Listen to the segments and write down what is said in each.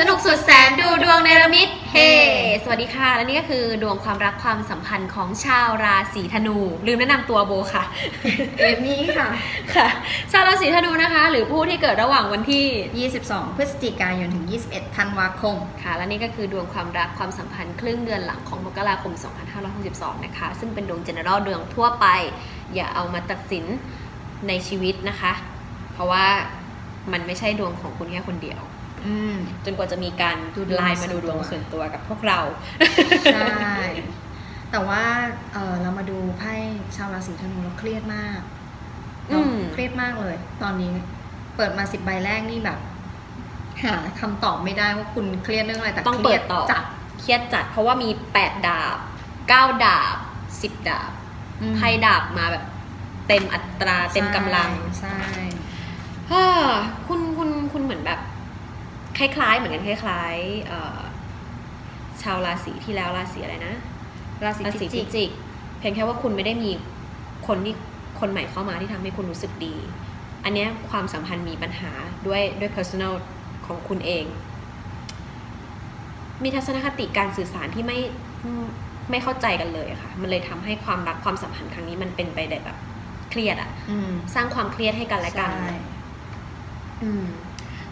สนุกสุดแสนดูดวงในระมิดเฮ สวัสดีค่ะ และนี่ก็คือดวงความรักความสัมพันธ์ของชาวราศีธนู ลืมแนะนำตัวโบค่ะ เอมี่ค่ะ ค่ะ ชาวราศีธนูนะคะ หรือผู้ที่เกิดระหว่างวันที่ 22 พฤศจิกายนถึง 21 ธันวาคม ค่ะ และนี่ก็คือดวงความรักความสัมพันธ์ครึ่งเดือนหลังของมกราคม 2562 นะคะ ซึ่งเป็นดวง general ดวงทั่วไป อย่าเอามาตัดสินในชีวิตนะคะ เพราะว่ามันไม่ใช่ดวงของคุณแค่คนเดียวอืม จนกว่าจะมีการดูดวงไลน์มาดูดวงส่ส่ววนนตัตัววกับพวกเรา ใช่ แต่ว่าเออเรามาดูไพ่ชาวราศีธนูแล้วเครียดมากเนอะอืมเครียดมากเลย ตอนนี้เปิดมาสิบใบแรกนี่แบบ หาคำตอบไม่ได้ว่าคุณเครียดเรื่องอะไรแต่ต้องเคเปิรียดดต่อจัดเครียดจัด เพราะว่ามี8ดาบ9ดาบ10ดาบอืมไพ่ดาบมาแบบเต็มอัตราเต็มกำลังใช่ฮ่าคุณคุณคุณเหมือนแบบ คล้ายๆ เหมือนกันคล้ายๆเอ่อชาวราศีที่แล้วราศีอะไรนะ ราศีราพิศีจิพิกจิกเพียงแค่ว่าคุณไม่ได้มีคนที่คนใหม่เข้ามาที่ทำให้คุณรู้สึกดี อันเนี้ยความสัมพันธ์มีปัญหาด้วยด้วย personal ของคุณเอง มีทัศนคติการสื่อสารที่ไม่ไม่เข้าใจกันเลยอะค่ะ มันเลยทำให้ความรักความสัมพันธ์ครั้งนี้มันเป็นไปได้แบบเครียดอะอืมสร้างความเครียดให้กันและกันใช่อืม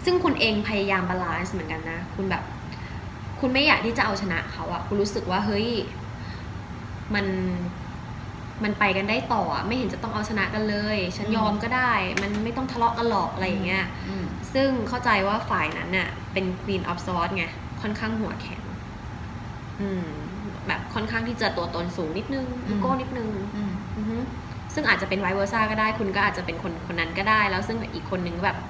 ซึ่งคุณเองพยายามบาลานซ์เหมือนกันนะ คุณแบบ คุณไม่อยากที่จะเอาชนะเขาอะคุณรู้สึกว่าเฮ้ยมันมันไปกันได้ต่ออะไม่เห็นจะต้องเอาชนะกันเลย ฉันยอมก็ได้ มันไม่ต้องทะเลาะกันหรอกอะไรอย่างเงี้ยอืมซึ่งเข้าใจว่าฝ่ายนั้นน่ะ เป็น Queen of Swords ไงค่อนข้างหัวแข็งอืมแบบค่อนข้างที่จะตัวตนสูงนิดนึงอีโก้นิดนึงอืมอือฮึซึ่งอาจจะเป็นไวเวอร์ซ่าก็ได้ คุณก็อาจจะเป็นคนคนนั้นก็ได้ แล้วซึ่งอีกคนนึงแบบอืม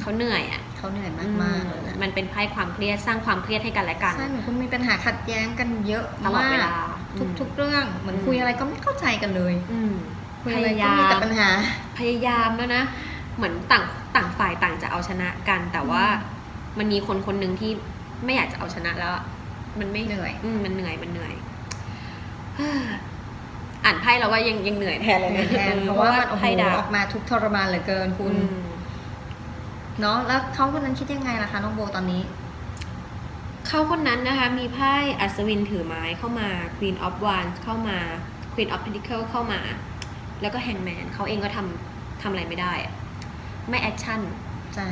เขาเหนื่อยอะเขาเหนื่อยมากมากๆเลยนะมันเป็นไพ่ความเครียดสร้างความเครียดให้กันและกันใช่เหมือนคุณมีปัญหาขัดแย้งกันเยอะตลอดเวลาทุกอืมทุกเรื่องเหมือนอืมคุยอะไรก็ไม่เข้าใจกันเลย อืมคุยพอะไรยาก็ยามีแต่มปัญหาพยายามแล้วนะเหมือนต่างต่างฝ่ายต่างจะเอาชนะกัน แต่ว่ามันมีคนคนหนึ่งที่ไม่อยากจะเอาชนะแล้วอะมันไม่เหนื่อยอืมมันเหนื่อยมันเหนื่อยอ่านไพ่แล้วว่ายังยังเหนื่อยแทนเลยนะแทนเพราะว่ามันโอ้โหไพ่ดาอบอกมาทุกข์ทรมานเหลือเกินคุณอืม เนาะแล้วเขาคนนั้นคิดยังไงล่ะคะน้องโบตอนนี้ เขาคนนั้นนะคะ มีไพ่อัศวินถือไม้เข้ามา Queen of Wands เข้ามา Queen of Pentacles เข้ามา แล้วก็ Hangman เขาเองก็ทำทำอะไรไม่ได้อะไม่แอคชั่น ใช่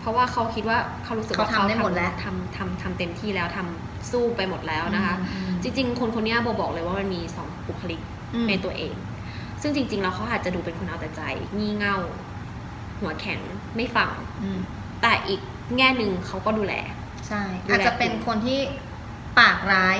เพราะว่าเขาคิดว่าเขารู้สึกว่าเขาทำได้หมดแล้วทำทำทำเต็มที่แล้วทำสู้ไปหมดแล้วนะคะอืมจริง ๆ คนคนเนี้ยโบบอกเลยว่ามันมีสองบุคลิกอืมในตัวเอง ซึ่งจริง ๆ แล้วเขาอาจจะดูเป็นคนเอาแต่ใจ งี่เง่า หัวแข็ง ไม่ฟังอืมแต่อีกแง่หนึ่งเขาก็ดูแล ใช่ดูแลอาจจะเป็นคนที่ปากร้าย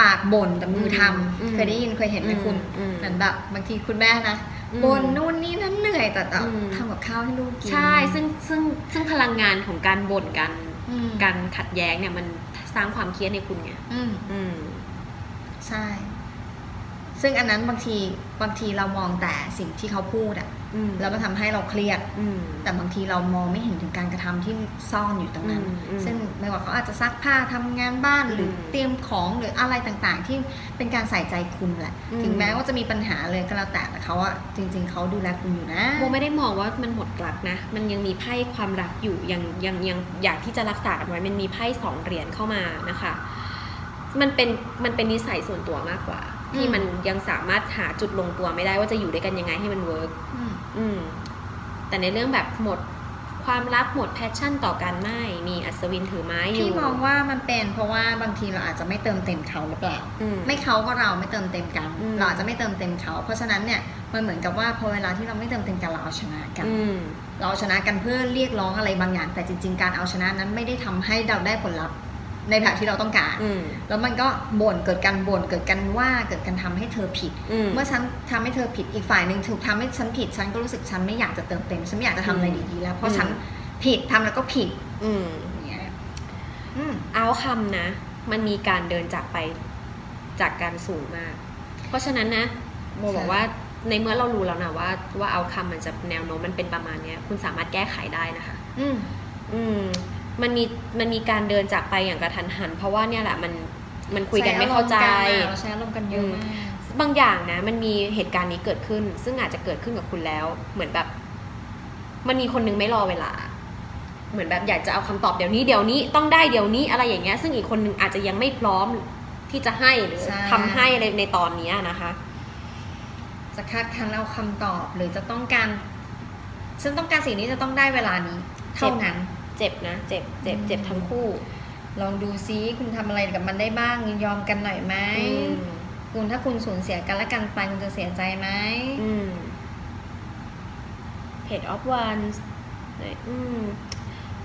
ปากบ่นแต่มือทำอืมเคยได้ยินเคยเห็นไหมคุณอืมเหมือนแบบบางทีคุณแม่นะอืมบ่นนู่นนี่นั่นเหนื่อยแต่แต่อืมทำกับข้าวให้ลูกกินใช่ซึ่งซึ่งซึ่งพลังงานของการบ่นกันอืมการขัดแย้งเนี่ยมันสร้างความเครียดในคุณไงอืมอืมใช่ ซึ่งอันนั้นบางทีบางทีเรามองแต่สิ่งที่เขาพูดอะอืมแล้วมันทำให้เราเครียดอืมแต่บางทีเรามองไม่เห็นถึงการกระทำที่ซ่อนอยู่ตรงนั้นอืมอืมซึ่งไม่ว่าเขาอาจจะซักผ้าทำงานบ้านหรืออมเตรียมของหรืออะไรต่างๆ ที่เป็นการใส่ใจคุณแหละอืมถึงแม้ว่าจะมีปัญหาเลยก็แล้วแต่แต่เขาอะจริง ๆเขาดูแลคุณอยู่นะโบไม่ได้มองว่ามันหมดรักนะ มันยังมีไพ่ความรักอยู่ยังยังยังอยากที่จะรักษากันไว้มันมีไพ่สองเหรียญเข้ามานะคะ มันเป็นมันเป็นนิสัยส่วนตัวมากกว่า ที่อืมมันยังสามารถหาจุดลงตัวไม่ได้ว่าจะอยู่ด้วยกันยังไงให้มันเวิร์กอืมอืมแต่ในเรื่องแบบหมดความรักหมดแพชชั่นต่อกันไม่มีอัศวินถือไม้อยู่พี่มองว่ามันเป็นเพราะว่าบางทีเราอาจจะไม่เติมเต็มเขาหรือเปล่าอืมไม่เขาก็เราไม่เติมเต็มกันอืมเราอาจจะไม่เติมเต็มเขา เพราะฉะนั้นเนี่ยมันเหมือนกับว่าพอเวลาที่เราไม่เติมเต็มกันเราเอาชนะกันอืมเราเอาชนะกันเพื่อเรียกร้องอะไรบางอย่าง แต่จริง ๆ การเอาชนะนั้นไม่ได้ทำให้เราได้ผลลัพธ์ ในแบบที่เราต้องการอืมแล้วมันก็บ่นเกิดการบ่นเกิดการว่าเกิดการทำให้เธอผิดอืมเมื่อฉันทำให้เธอผิดอีกฝ่ายหนึ่งถูกทำให้ฉันผิด ฉันก็รู้สึกฉันไม่อยากจะเติมเต็ม ฉันไม่อยากจะทำอะไรอืมดีๆแล้ว เพราะอืมฉันผิดทำแล้วก็ผิด อืมอย่างเงี้ยอืมเอาคำนะ มันมีการเดินจากไปจากการสูงมาก เพราะฉะนั้นนะโมบอกว่าในเมื่อเรารู้แล้วนะว่าว่าเอาคำมันจะแนวโน้มมันเป็นประมาณเนี้ย คุณสามารถแก้ไขได้นะคะ อืมอืม มันมีมันมีการเดินจากไปอย่างกระทันหัน เพราะว่าเนี่ยแหละมันมันคุยกันไม่เข้าใจเราใช้อารมณ์กันเยอะมากบางอย่างนะ มันมีเหตุการณ์นี้เกิดขึ้น ซึ่งอาจจะเกิดขึ้นกับคุณแล้ว เหมือนแบบ มันมีคนนึงไม่รอเวลาอเหมือนแบบอยากจะเอาคำตอบเดี๋ยวนี้เดี๋ยวนี้ต้องได้เดี๋ยวนี้อะไรอย่างเงี้ย ซึ่งอีกคนหนึ่งอาจจะยังไม่พร้อมที่จะให้หรือใช่ทำให้อะไรในตอนเนี้ยนะคะ จะคาดคันเอาคำตอบหรือจะต้องการ ฉันต้องการสิ่งนี้จะต้องได้เวลานี้ เท่านั้น เจ็บนะเจ็บเจ็บเจ็บทั้งคู่ ลองดูซิคุณทำอะไรกับมันได้บ้างยอมกันหน่อยไหมอืมคุณถ้าคุณสูญเสียกันและกันไปคุณจะเสียใจไหมอืม Page of Wands ไหนอืม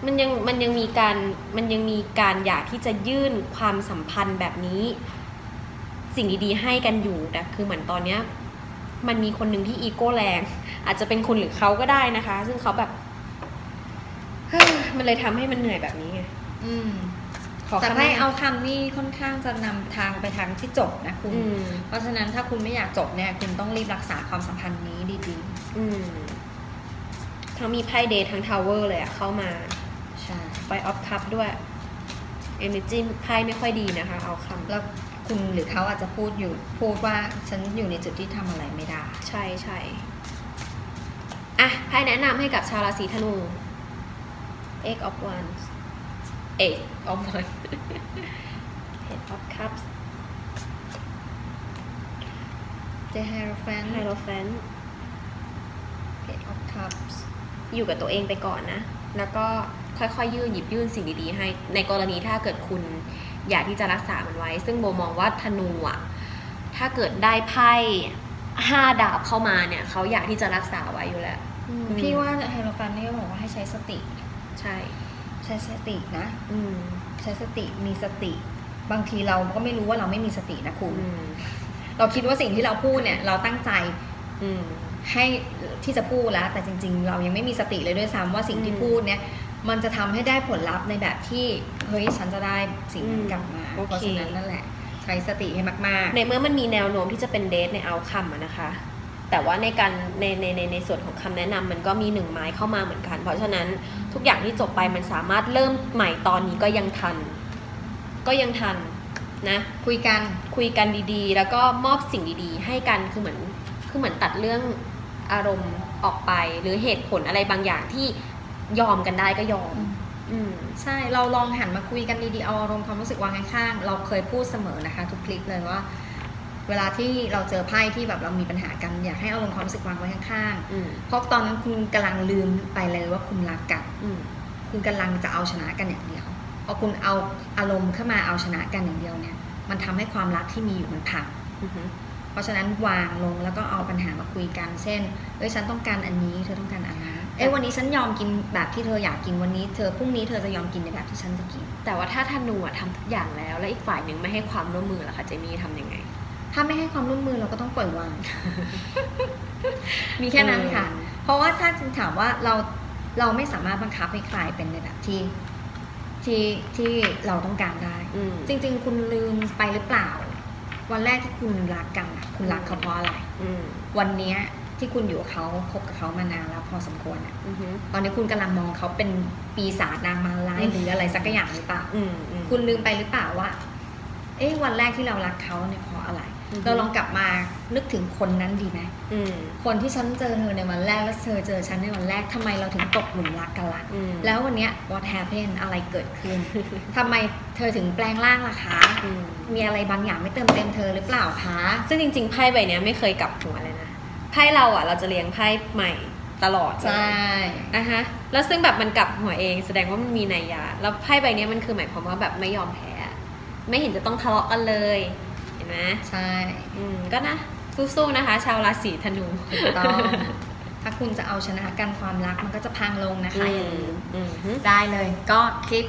มันยังมันยังมีการมันยังมีการอยากที่จะยื่นความสัมพันธ์แบบนี้ สิ่งดีๆให้กันอยู่แต่คือเหมือนตอนเนี้ย มันมีคนหนึ่งที่อีโก้แรง อาจจะเป็นคุณหรือเขาก็ได้นะคะ ซึ่งเขาแบบเฮ้ย มันเลยทำให้มันเหนื่อยแบบนี้ไงอืมขอแต่คำไพ่แนะนำเอาคำนี่ค่อนข้างจะนำทางไปทางที่จบนะคุณอืมเพราะฉะนั้นถ้าคุณไม่อยากจบเนี่ย คุณต้องรีบรักษาความสัมพันธ์นี้ดีอืมทั้งมีไพ่เดย์ทั้งทาวเวอร์เลยอะเข้ามาๆใช่ไฟออฟคัพด้วย Energy ไพ่ไม่ค่อยดีนะคะ เอาคำแล้วคุณหรือเขาอาจจะพูดอยู่พูดว่าฉันอยู่ในจุดที่ทำอะไรไม่ได้ ใช่ใช่อะไพ่แนะนำให้กับชาวราศีธนู Eight of Wands Eight of Wands Eight of Cups เจไฮโรแฟน Hierophant เพจออฟคัพส์อยู่กับตัวเองไปก่อนนะ แล้วก็ค่อยๆยื่นหยิบยื่นสิ่งดีๆให้ ในกรณีถ้าเกิดคุณอยากที่จะรักษามันไว้ ซึ่งโบมองว่าธนูอะ ถ้าเกิดได้ไพ่ห้าดาบเข้ามาเนี่ย เขาอยากที่จะรักษาไว้อยู่แล้วมพี่ว่าไฮโรแฟนนี่ก็บอกว่าให้ใช้สติ ใช่ใช้สตินะ อืมใช้สติมีสติ บางทีเราก็ไม่รู้ว่าเราไม่มีสตินะคุณอืมเราคิดว่าสิ่งที่เราพูดเนี่ย เราตั้งใจ อืมให้ที่จะพูดแล้ว แต่จริง ๆ เรายังไม่มีสติเลยด้วยซ้ำว่าสิ่งที่อืมพูดเนี่ย มันจะทำให้ได้ผลลัพธ์ในแบบที่เฮ้ยฉันจะได้สิ่งนั้นกลับมาอืมโอเคเพราะฉะนั้นนั่นแหละ ใช้สติให้มากในเมื่อมันมีแนวโน้มที่จะเป็นเดทในเอาคัมนะคะ แต่ว่าในการในในในในส่วนของคำแนะนำมันก็มีหนึ่งไม้เข้ามาเหมือนกัน เพราะฉะนั้นทุกอย่างที่จบไปมันสามารถเริ่มใหม่ตอนนี้ก็ยังทัน ก็ยังทันนะๆคุยกันคุยกันดีๆ แล้วก็มอบสิ่งดีๆ ให้กันคือเหมือนคือเหมือนตัดเรื่องอารมณ์ออกไป หรือเหตุผลอะไรบางอย่างที่ยอมกันได้ก็ยอม อืมใช่เราลองหันมาคุยกันดีๆเอาอารมณ์ความรู้สึกวางข้างๆเราเคยพูดเสมอนะคะ ทุกคลิปเลยว่า เวลาที่เราเจอไพ่ที่แบบเรามีปัญหากันอยากให้เอาอารมณ์ความรู้สึกวางไว้ข้างอืมๆเพราะตอนนั้นคุณกำลังลืมไปเลยว่าคุณรักกันอืมคุณกำลังจะเอาชนะกันอย่างเดียวพอคุณเอาอารมณ์เข้ามาเอาชนะกันอย่างเดียวเนี่ย มันทำให้ความรักที่มีอยู่มันพังอือฮึเพราะฉะนั้นวางลงแล้วก็เอาปัญหามาคุยกัน เช่นเอ้ยฉันต้องการอันนี้เธอต้องการอันนั้นเอ้ยวันนี้ฉันยอมกินแบบที่เธออยากกินวันนี้เธอพรุ่งนี้เธอจะยอมกินในแบบที่ฉันจะกิน แต่ว่าถ้าธนูอะทำทุกอย่างแล้ว แล้วอีกฝ่ายหนึ่งไม่ให้ความร่วมมือล่ะคะเจมี่ทำยังไง ถ้าไม่ให้ความร่วมมือเราก็ต้องปล่อยวาง มีแค่นั้นค่ะอืมเพราะว่าถ้าจึงถามว่าเราเราไม่สามารถบังคับให้ใครเป็นในแบบที่ที่ที่เราต้องการได้อืมจริง ๆ คุณลืมไปหรือเปล่า วันแรกที่คุณรักกันอะคุณรักเขาเพราะอะไรอืมวันเนี้ยที่คุณอยู่กับเขาคบกับเขามานานแล้วพอสมควรอะอือฮึตอนนี้คุณกำลังมองเขาเป็นปีศาจนางมาลายอืมหรืออะไรสักอย่างหรือเปล่าอืมอืมคุณลืมไปหรือเปล่าว่า เอ๊ะวันแรกที่เรารักเขาเนี่ยเพราะอะไรอือฮึ เราลองกลับมานึกถึงคนนั้นดีไหมอืมคนที่ฉันเจอเธอในวันแรกแล้วเธอเจอฉันในวันแรกทำไมเราถึงตกหลุมรักกันล่ะอืมแล้ววันเนี้ย what happened อะไรเกิดขึ้นทำไมเธอถึงแปลงร่างล่ะคะอืมมีอะไรบางอย่างไม่เติมเต็มเธอหรือเปล่าคะซึ่งจริงๆไพ่ใบเนี้ยไม่เคยกลับหัวเลยนะไพ่เราอะ เราจะเรียงไพ่ใหม่ตลอดเลยใช่อะฮะแล้วซึ่งแบบมันกลับหัวเอง แสดงว่ามันมีนัยยะแล้วไพ่ใบเนี้ยมันคือหมายความว่าแบบไม่ยอมแพ้ ไม่เห็นจะต้องทะเลาะกันเลย เห็นไหมใช่อืมก็นะสู้ๆนะคะ ชาวราศีธนูถูกต้องถ้าคุณจะเอาชนะกันความรักมันก็จะพังลงนะคะอย่าลืมอืมอืมได้เลย ก็คลิป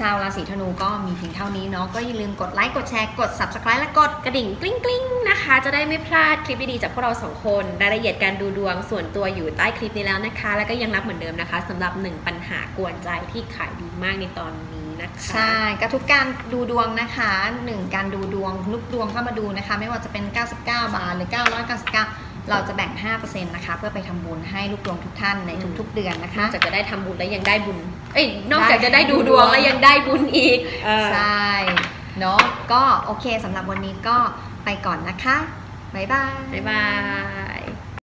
ชาวราศีธนูก็มีเพียงเท่านี้เนาะก็อย่าลืมกดไลค์กดแชร์กด subscribe และกดกระดิ่งกลิ้งกลิ้งนะคะ จะได้ไม่พลาดคลิปดีๆจากพวกเราสองคน รายละเอียดการดูดวงส่วนตัวอยู่ใต้คลิปนี้แล้วนะคะ แล้วก็ยังรับเหมือนเดิมนะคะสำหรับหนึ่งปัญหากวนใจที่ขายดีมากในตอนนี้ นะคะ ใช่ก็ทุกการดูดวงนะคะหนึ่งการดูดวงลูกดวงเข้ามาดูนะคะ ไม่ว่าจะเป็น 99 บาทหรือ 999 เราจะแบ่ง 5%นะคะ เพื่อไปทำบุญให้ลูกดวงทุกท่านในอืมทุกๆเดือนนะนอคะกจากจะได้ทำบุญแล้วยังได้บุญ เอ้ย นอกจากได้จะได้ดูดวงแล้วยังได้บุญอีกเออใช่ เนาะก็โอเคสำหรับวันนี้ก็ไปก่อนนะคะ บ๊ายบาย บ๊ายบาย